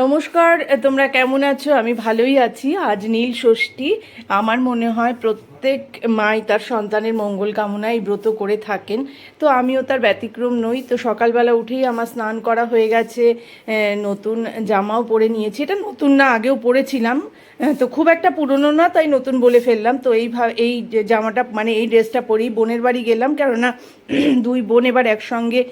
নমস্কার, তোমরা কেমন আছো? আমি ভালোই আছি। আজ নীল ষষ্ঠী। আমার মনে হয় প্রত্যেক মাই তার সন্তানের মঙ্গল কামনায় ব্রত করে থাকেন। তো আমিও তার ব্যতিক্রম নই। তো সকালবেলা উঠেই আমার স্নান করা হয়ে গেছে নতুন জামাও পরে নিয়েছি। এটা নতুন না, আগেও পরেছিলাম। তো খুব একটা পুরনো না, তাই নতুন বলে ফেললাম। তো এই এই জামাটা মানে এই ড্রেসটা পরেই বোনের বাড়ি গেলাম। কেননা দুই বোন এবার একসঙ্গে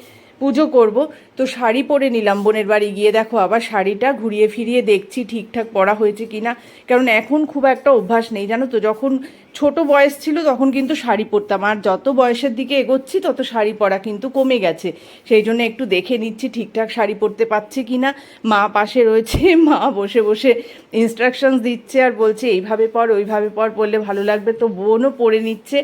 পুজো করব। তো শাড়ি পরে নিলাম, বোনের বাড়ি গিয়ে দেখো আবার শাড়িটা ঘুরিয়ে ফিরিয়ে দেখছি ঠিকঠাক পরা হয়েছে কিনা। কারণ এখন খুব একটা অভ্যাস নেই, জানো তো, যখন ছোট বয়স ছিল তখন কিন্তু শাড়ি পরতাম, আর যত বয়সের দিকে এগোচ্ছি তত শাড়ি পরা কিন্তু কমে গেছে। সেই জন্য একটু দেখে নিচ্ছি ঠিকঠাক শাড়ি পরতে পারছি কি না মা পাশে রয়েছে, মা বসে বসে ইনস্ট্রাকশনস দিচ্ছে আর বলছে, এইভাবে পর, ওইভাবে পর পরলে ভালো লাগবে। তো বোনও পরে নিচ্ছে।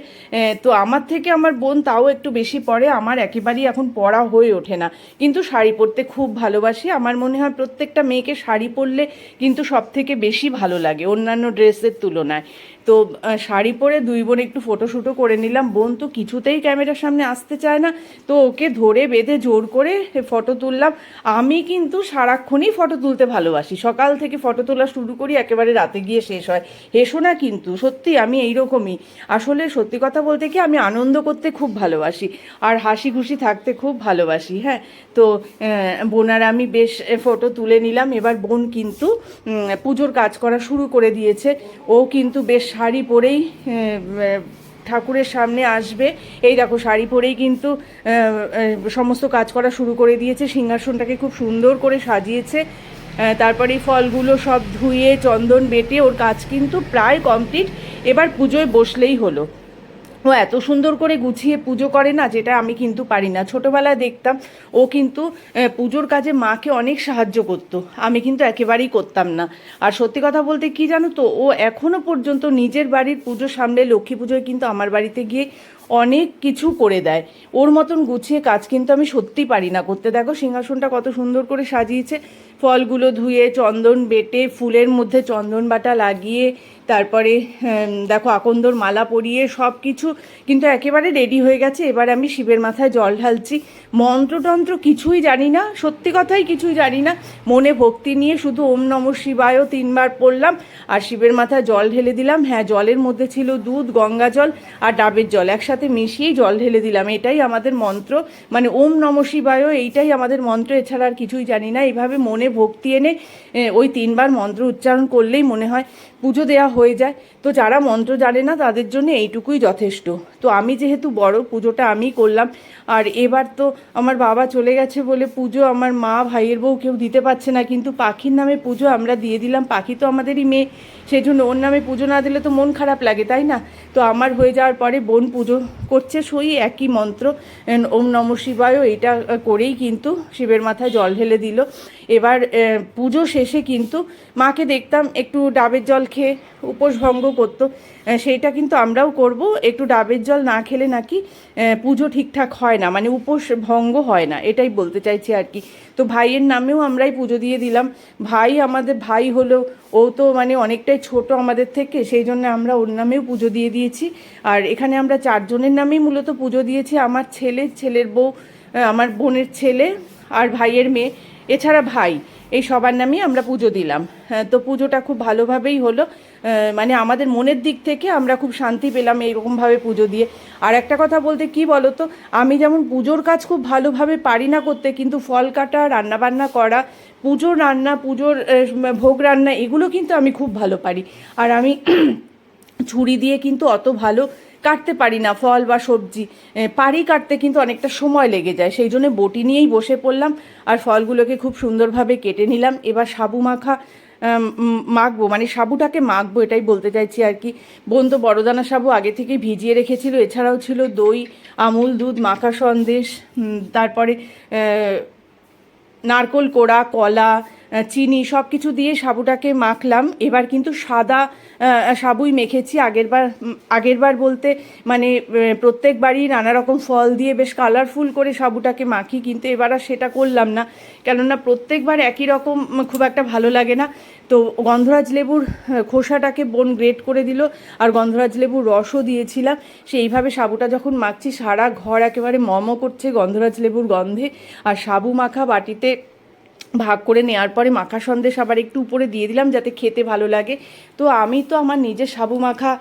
তো আমার থেকে আমার বোন তাও একটু বেশি পরে, আমার একেবারেই এখন পরা হয়ে ওঠে না। কিন্তু শাড়ি পরতে খুব ভালোবাসি। আমার মনে হয় প্রত্যেকটা মেয়েকে শাড়ি পরলে কিন্তু সব থেকে বেশি ভালো লাগে অন্যান্য ড্রেসের তুলনায়। তো শাড়ি পরে দুই বোন একটু ফটোশ্যুটও করে নিলাম। বোন তো কিছুতেই ক্যামেরার সামনে আসতে চায় না। তো ওকে ধরে বেঁধে জোর করে ফটো তুললাম। আমি কিন্তু সারাক্ষণই ফটো তুলতে ভালোবাসি। সকাল থেকে ফটো তোলা শুরু করি একেবারে রাতে গিয়ে শেষ হয়। হেসো না কিন্তু সত্যি আমি এইরকমই। আসলে সত্যি কথা বলতে কি আমি আনন্দ করতে খুব ভালোবাসি। আর হাসি খুশি থাকতে খুব ভালোবাসি হ্যাঁ? তো আহ, বোন আর আমি বেশ ফটো তুলে নিলাম। এবার বোন কিন্তু পুজোর কাজ করা শুরু করে দিয়েছে। ও কিন্তু বেশ শাড়ি পরেই ঠাকুরের সামনে আসবে। এই দেখো, শাড়ি পরেই কিন্তু সমস্ত কাজ করা শুরু করে দিয়েছে। সিংহাসনটাকে খুব সুন্দর করে সাজিয়েছে। তারপরে এই ফলগুলো সব ধুয়ে, চন্দন বেটে ওর কাজ কিন্তু প্রায় কমপ্লিট। এবার পুজোয় বসলেই হলো। ও এত সুন্দর করে গুছিয়ে পুজো করে না যেটা আমি কিন্তু পারি না। ছোটোবেলায় দেখতাম ও কিন্তু পুজোর কাজে মাকে অনেক সাহায্য করত। আমি কিন্তু একেবারেই করতাম না। আর সত্যি কথা বলতে কি জানো তো, ও এখনও পর্যন্ত নিজের বাড়ির পুজো সামলে লক্ষ্মী পুজোয় কিন্তু আমার বাড়িতে গিয়ে অনেক কিছু করে দেয়। ওর মতন গুছিয়ে কাজ কিন্তু আমি সত্যি পারি না। করতে দেখো, সিংহাসনটা কত সুন্দর করে সাজিয়েছে। ফলগুলো ধুয়ে, চন্দন বেটে, ফুলের মধ্যে চন্দন বাটা লাগিয়ে, তারপরে দেখো আকন্দর মালা পরিয়ে সব কিছু কিন্তু একেবারে রেডি হয়ে গেছে। এবার আমি শিবের মাথায় জল ঢালছি। মন্ত্রতন্ত্র কিছুই জানি না, সত্যি কথাই কিছুই জানি না। মনে ভক্তি নিয়ে শুধু ওম নম শিবায়ও তিনবার পড়লাম আর শিবের মাথায় জল ঢেলে দিলাম। হ্যাঁ জলের মধ্যে ছিল দুধ, গঙ্গা জল আর ডাবের জল। একসাথে মিশিয়েই জল ঢেলে দিলাম। এটাই আমাদের মন্ত্র। মানে ওম নম শিবায়ও এইটাই আমাদের মন্ত্র। এছাড়া আর কিছুই জানি না। এইভাবে মনে ভক্তি এনে ওই তিনবার মন্ত্র উচ্চারণ করলেই মনে হয় পুজো দেওয়া হয়ে যায়। তো যারা মন্ত্র জানে না, তাদের জন্য এইটুকুই যথেষ্ট। তো আমি যেহেতু বড়, পুজোটা আমি করলাম। আর এবার তো আমার বাবা চলে গেছে বলে পুজো আমার মা, ভাইয়ের বউ কেউ দিতে পারছে না। কিন্তু পাখির নামে পুজো আমরা দিয়ে দিলাম। পাখি তো আমাদেরই মেয়ে। সেই জন্য ওর নামে পুজো না দিলে তো মন খারাপ লাগে, তাই না? তো আমার হয়ে যাওয়ার পরে বোন পুজো করছে সই, একই মন্ত্র ওম নম শিবায়ও এটা করেই কিন্তু শিবের মাথায় জল ঢেলে দিল। এবার পুজো শেষে কিন্তু মাকে দেখতাম একটু ডাবের জল খেয়ে উপোস ভঙ্গ করতো। সেইটা কিন্তু আমরাও করব। একটু ডাবের জল না খেলে নাকি পুজো ঠিকঠাক হয় না মানে উপোস ভঙ্গ হয় না, এটাই বলতে চাইছি আর কি। তো ভাইয়ের নামেও আমরাই পুজো দিয়ে দিলাম। ভাই আমাদের, ভাই হলো, ও তো মানে অনেকটাই ছোট আমাদের থেকে, সেই জন্য আমরা ওর নামেও পুজো দিয়ে দিয়েছি। আর এখানে আমরা চারজনের নামেই মূলত পুজো দিয়েছি, আমার ছেলে, ছেলের বউ আমার বোনের ছেলে আর ভাইয়ের মেয়ে। এছাড়া ভাই এই সবার নামেই আমরা পুজো দিলাম। হ্যাঁ, তো পুজোটা খুব ভালোভাবেই হলো। মানে আমাদের মনের দিক থেকে আমরা খুব শান্তি পেলাম এইরকমভাবে পুজো দিয়ে। আর একটা কথা বলতে কি বলো তো আমি যেমন পুজোর কাজ খুব ভালোভাবে পারি না করতে কিন্তু ফল কাটা রান্নাবান্না করা পুজোর রান্না পুজোর ভোগ রান্না এগুলো কিন্তু আমি খুব ভালো পারি। আর আমি ছুরি দিয়ে কিন্তু অত ভালো কাটতে পারি না, ফল বা সবজি পারি কাটতে কিন্তু অনেকটা সময় লেগে যায়। সেই জন্য বটি নিয়েই বসে পড়লাম আর ফলগুলোকে খুব সুন্দরভাবে কেটে নিলাম। এবার সাবু মাখা মাখবো মানে সাবুটাকে মাখবো এটাই বলতে চাইছি আর কি। বোন তো বড়দানা সাবু আগে থেকে ভিজিয়ে রেখেছিল, এছাড়াও ছিল দই, আমুল, দুধ, মাখা সন্দেশ তারপরে নারকোল কোড়া, কলা চিনি সব কিছু দিয়ে সাবুটাকে মাখলাম। এবার কিন্তু সাদা সাবুই মেখেছি। আগেরবার আগেরবার বলতে মানে প্রত্যেকবারই নানা রকম ফল দিয়ে বেশ কালারফুল করে সাবুটাকে মাখি, কিন্তু এবার আর সেটা করলাম না। কেননা প্রত্যেকবার একই রকম খুব একটা ভালো লাগে না। তো গন্ধরাজ লেবুর খোসাটাকে বোন গ্রেট করে দিল, আর গন্ধরাজ লেবুর রসও দিয়েছিলাম। সেইভাবে সাবুটা যখন মাখছি, সারা ঘর একেবারে মম করছে গন্ধরাজ লেবুর গন্ধে। আর সাবু মাখা বাটিতে ভাগ করে নেওয়ার পরে মাখা সন্দেশ আবার একটু উপরে দিয়ে দিলাম যাতে খেতে ভালো লাগে। তো আমি তো আমার নিজের সাবু মাখা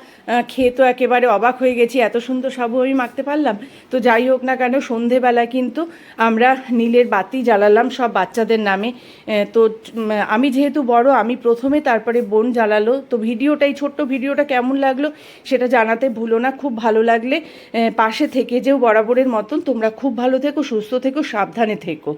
খেয়ে তো একেবারে অবাক হয়ে গেছি, এত সুন্দর সাবু আমি মাখতে পারলাম। তো যাই হোক না কেন, সন্ধেবেলা কিন্তু আমরা নীলের বাতি জ্বালালাম সব বাচ্চাদের নামে। তো আমি যেহেতু বড়, আমি প্রথমে তারপরে বোন জ্বালালো। তো ভিডিওটা, এই ছোট্ট ভিডিওটা কেমন লাগল সেটা জানাতে ভুলো না, খুব ভালো লাগলে পাশে থেকে যেও বরাবরের মতন। তোমরা খুব ভালো থেকো, সুস্থ থেকো, সাবধানে থেকো।